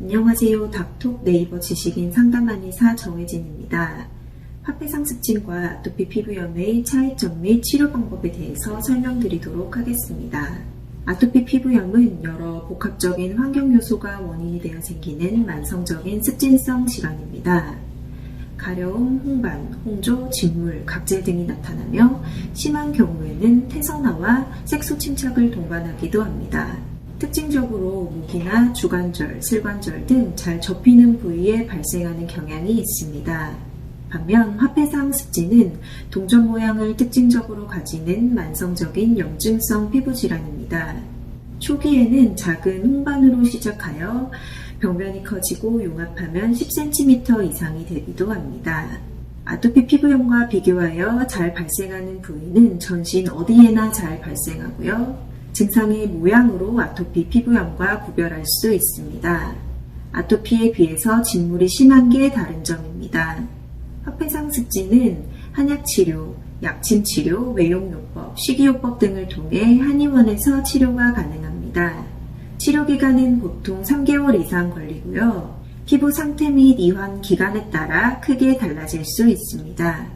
안녕하세요. 닥톡 네이버 지식인 상담한의사 정혜진입니다. 화폐상습진과 아토피 피부염의 차이점 및 치료 방법에 대해서 설명드리도록 하겠습니다. 아토피 피부염은 여러 복합적인 환경 요소가 원인이 되어 생기는 만성적인 습진성 질환입니다. 가려움, 홍반, 홍조, 진물, 각질 등이 나타나며 심한 경우에는 태선화와 색소 침착을 동반하기도 합니다. 특징적으로 목이나 주관절, 슬관절 등 잘 접히는 부위에 발생하는 경향이 있습니다. 반면 화폐상 습진은 동전 모양을 특징적으로 가지는 만성적인 염증성 피부 질환입니다. 초기에는 작은 홍반으로 시작하여 병변이 커지고 융합하면 10cm 이상이 되기도 합니다. 아토피 피부염과 비교하여 잘 발생하는 부위는 전신 어디에나 잘 발생하고요. 증상의 모양으로 아토피 피부염과 구별할 수 있습니다. 아토피에 비해서 진물이 심한 게 다른 점입니다. 화폐상 습진은 한약치료, 약침치료, 외용요법, 식이요법 등을 통해 한의원에서 치료가 가능합니다. 치료기간은 보통 3개월 이상 걸리고요. 피부 상태 및 이완 기간에 따라 크게 달라질 수 있습니다.